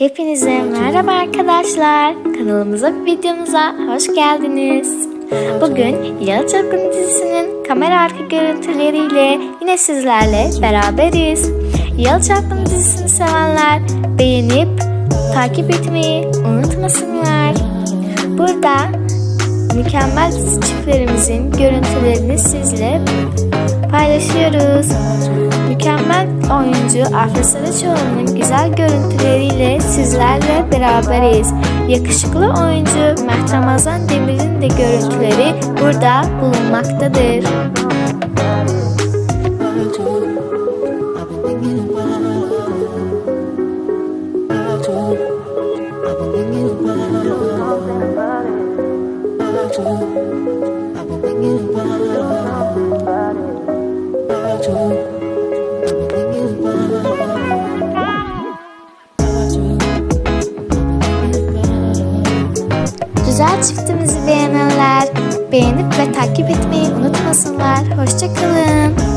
Hepinize merhaba arkadaşlar. Kanalımıza ve videomuza hoş geldiniz. Bugün Yalı Çapkın dizisinin kamera arka görüntüleriyle yine sizlerle beraberiz. Yalı Çapkın dizisini sevenler beğenip takip etmeyi unutmasınlar. Burada mükemmel dizi çiftlerimizin görüntülerini sizle paylaşıyoruz. Oyuncu Afra Saraçoğlu'nun güzel görüntüleriyle sizlerle beraberiz. Yakışıklı oyuncu Mert Ramazan Demir'in de görüntüleri burada bulunmaktadır. Güzel Çiftimizi beğenenler beğenip ve takip etmeyi unutmasınlar. Hoşçakalın.